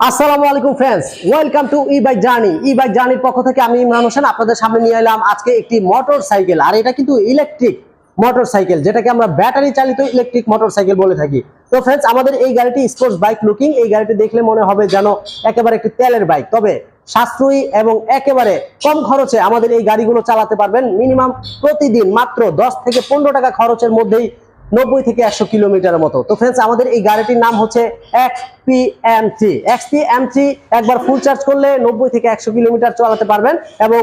আসসালামু আলাইকুম friends welcome to E bike journey E bike জার্নির পক্ষ থেকে আমি ইমরান হোসেন, আপনাদের সামনে নিয়ে এলাম আজকে একটি মোটর সাইকেল আর এটা কিন্তু ইলেকট্রিক মোটর সাইকেল যেটাকে আমরা ব্যাটারি চালিত ইলেকট্রিক মোটর সাইকেল বলে থাকি। তো ফ্রেন্ডস আমাদের এই গাড়িটি স্পোর্টস বাইক লুকিং এই গাড়িটি দেখলে মনে হবে যেন একেবারে একটি তেলের বাইক তবে সাশ্রয়ী এবং একেবারে কম খরচে আমাদের এই গাড়িগুলো চালাতে পারবেন। মিনিমাম প্রতিদিন মাত্র দশ থেকে পনেরো টাকা খরচের মধ্যেই নব্বই থেকে একশো কিলোমিটারের মতো। তো ফ্রেন্ডস আমাদের এই গাড়িটির নাম হচ্ছে M three XP M three একবার ফুল চার্জ করলে নব্বই থেকে একশো কিলোমিটার চালাতে পারবেন এবং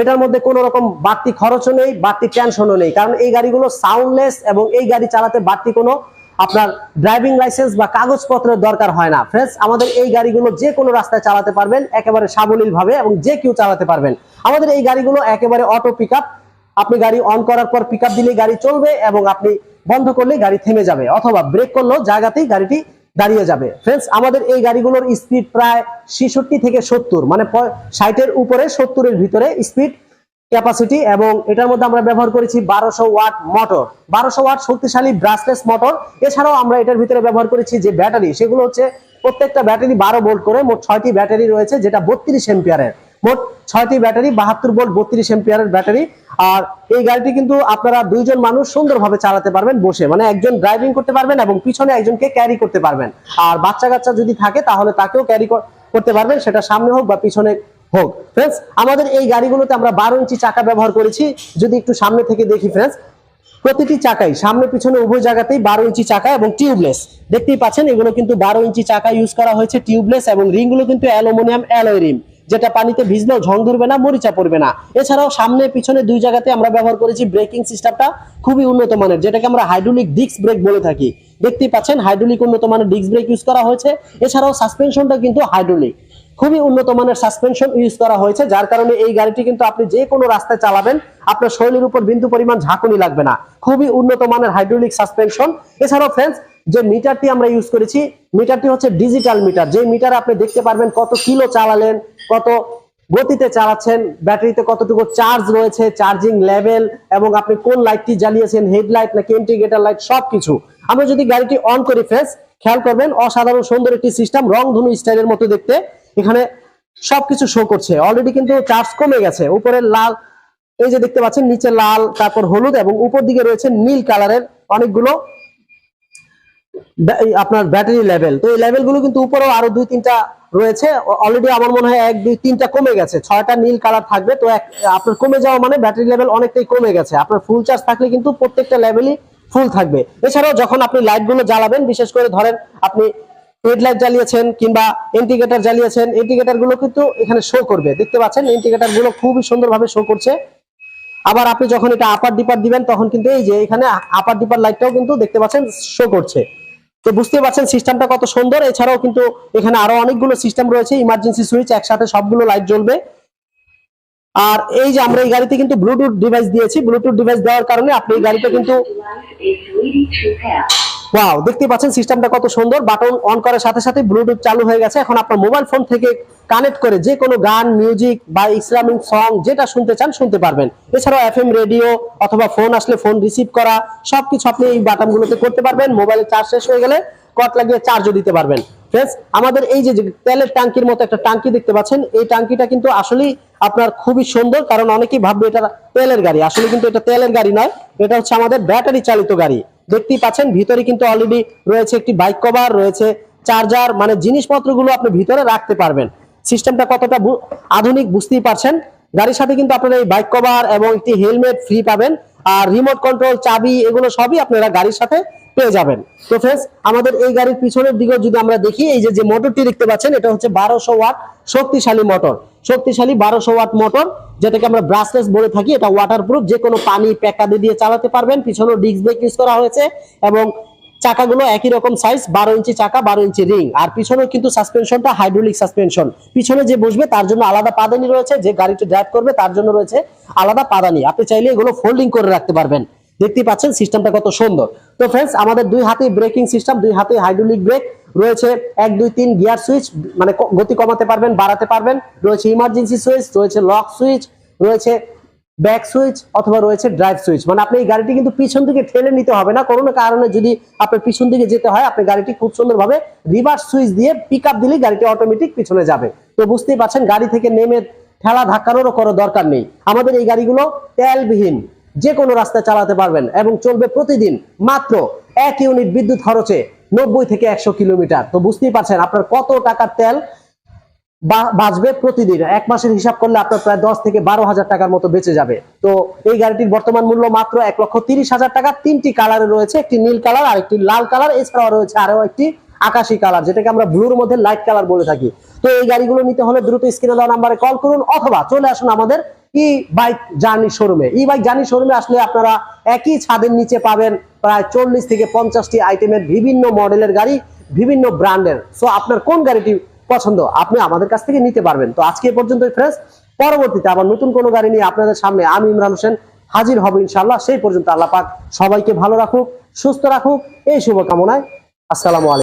এটার মধ্যে কোনো রকম বাড়তি খরচও নেই, বাড়তি টেনশনও নেই। কারণ এই গাড়িগুলো সাউন্ডলেস এবং এই গাড়ি চালাতে বাড়তি কোনো আপনার ড্রাইভিং লাইসেন্স বা কাগজপত্রের দরকার হয় না। ফ্রেন্ডস আমাদের এই গাড়িগুলো যে কোনো রাস্তায় চালাতে পারবেন, একেবারে সাবলীল ভাবে এবং যে কেউ চালাতে পারবেন। আমাদের এই গাড়িগুলো একেবারে অটো পিক আপনি গাড়ি অন করার পর পিক দিলে গাড়ি চলবে এবং আপনি বন্ধ করলে গাড়ি থেমে যাবে অথবা ব্রেক করলেও জায়গাতেই গাড়িটি দাঁড়িয়ে যাবে। ফ্রেন্ডস আমাদের এই গাড়িগুলোর স্পিড প্রায় ছেষট্টি থেকে সত্তর মানে ষাটের উপরে সত্তরের ভিতরে স্পিড ক্যাপাসিটি এবং এটার মধ্যে আমরা ব্যবহার করেছি বারোশো ওয়াট মোটর বারোশো ওয়াট শক্তিশালী ব্রাসলেস মোটর এছাড়াও আমরা এটার ভিতরে ব্যবহার করেছি যে ব্যাটারি সেগুলো হচ্ছে প্রত্যেকটা ব্যাটারি বারো ভোল্ট করে মোট ছয়টি ব্যাটারি রয়েছে, যেটা বত্রিশ এম্পিয়ারের মোট ছয়টি ব্যাটারি, বাহাত্তর ভোল্ট বত্রিশ এম্পিয়ারের ব্যাটারি। আর এই গাড়িটি কিন্তু আপনারা দুইজন মানুষ সুন্দরভাবে চালাতে পারবেন বসে। মানে একজন ড্রাইভিং করতে পারবেন এবং পিছনে একজনকে ক্যারি করতে পারবেন। আর বাচ্চা কাচ্চা যদি থাকে, তাহলে তাকেও ক্যারি করতে পারবেন। সেটা সামনে হোক বা পিছনে হোক। ফ্রেন্ডস আমাদের এই গাড়িগুলোতে আমরা বারো ইঞ্চি চাকা ব্যবহার করেছি। যদি একটু সামনে থেকে দেখি ফ্রেন্ডস প্রতিটি চাকাই সামনে পিছনে উভয় জায়গাতেই বারো ইঞ্চি চাকা এবং টিউবলেস দেখতেই পাচ্ছেন, এগুলো কিন্তু বারো ইঞ্চি চাকা ইউজ করা হয়েছে টিউবলেস এবং রিংগুলো কিন্তু অ্যালুমিনিয়াম অ্যালয় রিম। যেটা পানিতে ভিজলেও ঝং ধরবে না, মরিচা পড়বে না। এছাড়াও সামনে পিছনে দুই জায়গাতে আমরা ব্যবহার করেছি ব্রেকিং সিস্টেমটা খুবই উন্নত মানের, যেটাকে আমরা হাইড্রোলিক ডিস্ক ব্রেক বলে থাকি। দেখতেই পাচ্ছেন, হাইড্রোলিক উন্নত মানের ডিস্ক ব্রেক ইউজ করা হয়েছে। এছাড়াও সাসপেনশনটা কিন্তু হাইড্রোলিক। খুবই উন্নত মানের সাসপেনশন ইউজ করা হয়েছে, যার কারণে এই গাড়িটি কিন্তু আপনি যে কোনো রাস্তায় চালাবেন, আপনার শরীরের উপর বিন্দু পরিমাণ ঝাঁকুনি লাগবে না। খুবই উন্নত মানের হাইড্রোলিক সাসপেনশন। এছাড়াও ফ্রেন্ডস যে মিটারটি আমরা ইউজ করেছি, মিটারটি হচ্ছে ডিজিটাল মিটার যে মিটার আপনি দেখতে পারবেন কত কিলো চালালেন, কত গতিতে চালাচ্ছেন, ব্যাটারিতে কতটুকু চার্জ রয়েছে চার্জিং লেভেল এবং আপনি কোন লাইটটি জ্বালিয়েছেন হেডলাইট নাকি ইন্ডিকেটর লাইট সবকিছু। আমরা যদি গাড়িটি অন করি ফ্রেন্ডস খেয়াল করবেন, অসাধারণ সুন্দর একটি সিস্টেম রং ধনু স্টাইলের মতো দেখতে। এখানে সবকিছু শো করছে। অলরেডি কিন্তু চার্জ কমে গেছে। উপরে লাল, এই যে দেখতে পাচ্ছেন, নিচে লাল, তারপর হলুদ, এবং উপর দিকে রয়েছে নীল কালারের অনেকগুলো আপনার ব্যাটারি লেভেল তো এই লেভেলগুলো কিন্তু উপরেও আরও দুই, তিনটা রয়েছে। অলরেডি আমার মনে হয় এক, দুই, তিনটা কমে গেছে। ছয়টা নীল কালার থাকবে। তো আপনার কমে যাওয়া মানে ব্যাটারি লেভেল অনেকটাই কমে গেছে। আপনার ফুল চার্জ থাকলে কিন্তু প্রত্যেকটা লেভেলই ফুল থাকবে। এছাড়াও যখন আপনি লাইটগুলো জ্বালাবেন, বিশেষ করে ধরেন আপনি হেডলাইট জ্বালিয়েছেন কিংবা ইন্ডিকেটর জ্বালিয়েছেন ইন্ডিকেটরগুলো কিন্তু এখানে শো করবে। দেখতে পাচ্ছেন ইন্ডিকেটরগুলো খুবই সুন্দরভাবে শো করছে। আবার আপনি যখন এটা আপার ডিপার দিবেন, তখন কিন্তু এই যে এখানে আপার ডিপার লাইটটাও কিন্তু দেখতে পাচ্ছেন শো করছে। তো বুঝতে পারছেন, সিস্টেমটা কত সুন্দর। এছাড়াও কিন্তু এখানে আরও অনেকগুলো সিস্টেম রয়েছে ইমার্জেন্সি সুইচ একসাথে সবগুলো লাইট জ্বলবে। আর এই যে আমরা এই গাড়িতে কিন্তু ব্লুটুথ ডিভাইস দিয়েছি ব্লুটুথ ডিভাইস দেওয়ার কারণে আপনি এই গাড়িটা কিন্তু ওয়াও দেখতে পাচ্ছেন সিস্টেমটা কত সুন্দর। বাটন অন করার সাথে সাথে ব্লুটুথ চালু হয়ে গেছে। এখন আপনার মোবাইল ফোন থেকে কানেক্ট করে যে কোনো গান মিউজিক বা ইসলামিক সং যেটা শুনতে চান শুনতে পারবেন। এছাড়াও এফএম রেডিও অথবা ফোন আসলে ফোন রিসিভ করা, সবকিছু আপনি এই বাটনগুলোতে করতে পারবেন। মোবাইলে চার্জ শেষ হয়ে গেলে কট লাগিয়ে চার্জও দিতে পারবেন। ফ্রেন্ডস আমাদের এই যে তেলের ট্যাঙ্কির মতো একটা ট্যাঙ্কি দেখতে পাচ্ছেন, এই ট্যাঙ্কিটা কিন্তু আসলেই আপনার খুবই সুন্দর, কারণ অনেকেই ভাববে এটা তেলের গাড়ি। আসলে কিন্তু এটা তেলের গাড়ি নয়, এটা হচ্ছে আমাদের ব্যাটারি চালিত গাড়ি। দেখতেই পাচ্ছেন, ভিতরে কিন্তু অলরেডি রয়েছে একটি বাইক কভার রয়েছে চার্জার মানে জিনিসপত্রগুলো আপনি ভিতরে রাখতে পারবেন। সিস্টেমটা কতটা আধুনিক বুঝতেই পারছেন। গাড়ির সাথে কিন্তু আপনারা এই বাইক কভার এবং একটি হেলমেট ফ্রি পাবেন। আর রিমোট কন্ট্রোল চাবি, এগুলো সবই আপনারা গাড়ির সাথে পেয়ে যাবেন। তো ফ্রেন্ডস আমাদের এই গাড়ির পিছনের দিকে যদি আমরা দেখি, এই যে যে মোটরটি দেখতে পাচ্ছেন, এটা হচ্ছে বারোশো ওয়াট শক্তিশালী মোটর শক্তিশালী বারোশো ওয়াট মোটর যেটাকে আমরা ব্রাসলেস বলে থাকি, এটা ওয়াটারপ্রুফ যে কোনো পানি প্যাকাদে দিয়ে চালাতে পারবেন। পিছনেও ডিস্ক ব্রেক ইউজ করা হয়েছে এবং চাকাগুলো একই রকম সাইজ বারো ইঞ্চি চাকা, বারো ইঞ্চি রিং আর পিছনেও কিন্তু সাসপেনশনটা হাইড্রোলিক সাসপেনশন পিছনে যে বসবে, তার জন্য আলাদা পাদানি রয়েছে। যে গাড়িটি ড্রাইভ করবে, তার জন্য রয়েছে আলাদা পাদানি। আপনি চাইলে এগুলো ফোল্ডিং করে রাখতে পারবেন। দেখতে পাচ্ছেন সিস্টেমটা কত সুন্দর। তো ফ্রেন্ডস আমাদের দুই হাতে ব্রেকিং সিস্টেম দুই হাতে হাইড্রোলিক ব্রেক রয়েছে এক, দুই, তিন গিয়ার সুইচ মানে গতি কমাতে পারবেন, বাড়াতে পারবেন। রয়েছে ইমার্জেন্সি সুইচ রয়েছে লক সুইচ রয়েছে ব্যাক সুইচ অথবা রয়েছে ড্রাইভ সুইচ মানে আপনি এই গাড়িটি কিন্তু পিছন দিকে ঠেলে নিতে হবে না। কোনো কারণে যদি আপনার পিছন দিকে যেতে হয়, আপনি গাড়িটি খুব সুন্দরভাবে রিভার্স সুইচ দিয়ে পিক আপ দিলেই গাড়িটি অটোমেটিক পিছনে যাবে। তো বুঝতেই পারছেন, গাড়ি থেকে নেমে ঠেলা ধাক্কারও কোনো দরকার নেই। আমাদের এই গাড়িগুলো তেলবিহীন যে কোনো রাস্তায় চালাতে পারবেন এবং চলবে প্রতিদিন মাত্র এক ইউনিট বিদ্যুৎ খরচে। নব্বই থেকে একশো কিলোমিটার। তো বুঝতেই পারছেন আপনার কত টাকার তেল বাঁচবে প্রতিদিন। এক মাসের হিসাব করলে আপনার প্রায় দশ থেকে বারো হাজার টাকার মতো বেঁচে যাবে। তো এই গাড়িটির বর্তমান মূল্য মাত্র এক লক্ষ তিরিশ হাজার টাকা। তিনটি কালারে রয়েছে, একটি নীল কালার আর একটি লাল কালার। এছাড়াও রয়েছে আরও একটি আকাশি কালার, যেটাকে আমরা ব্লুর মধ্যে লাইট কালার বলে থাকি। তো এই গাড়িগুলো নিতে হলে দ্রুত স্ক্রিনে দেওয়া নাম্বারে কল করুন অথবা চলে আসুন আমাদের ই বাইক জার্নি শোরুমে। ই বাইক জার্নি শোরুমে আসলে আপনারা একই ছাদের নিচে পাবেন প্রায় চল্লিশ থেকে পঞ্চাশটি আইটেমের বিভিন্ন মডেলের গাড়ি, বিভিন্ন ব্র্যান্ডের। সো আপনার কোন গাড়িটি পছন্দ, আপনি আমাদের কাছ থেকে নিতে পারবেন। তো আজকে পর্যন্ত ফ্রেন্ডস পরবর্তীতে আবার নতুন কোনো গাড়ি নিয়ে আপনাদের সামনে আমি ইমরান হোসেন হাজির হব ইনশাল্লাহ সেই পর্যন্ত আল্লাহ পাক সবাইকে ভালো রাখুক, সুস্থ রাখুক। এই শুভকামনায় আসসালামু আলাইকুম।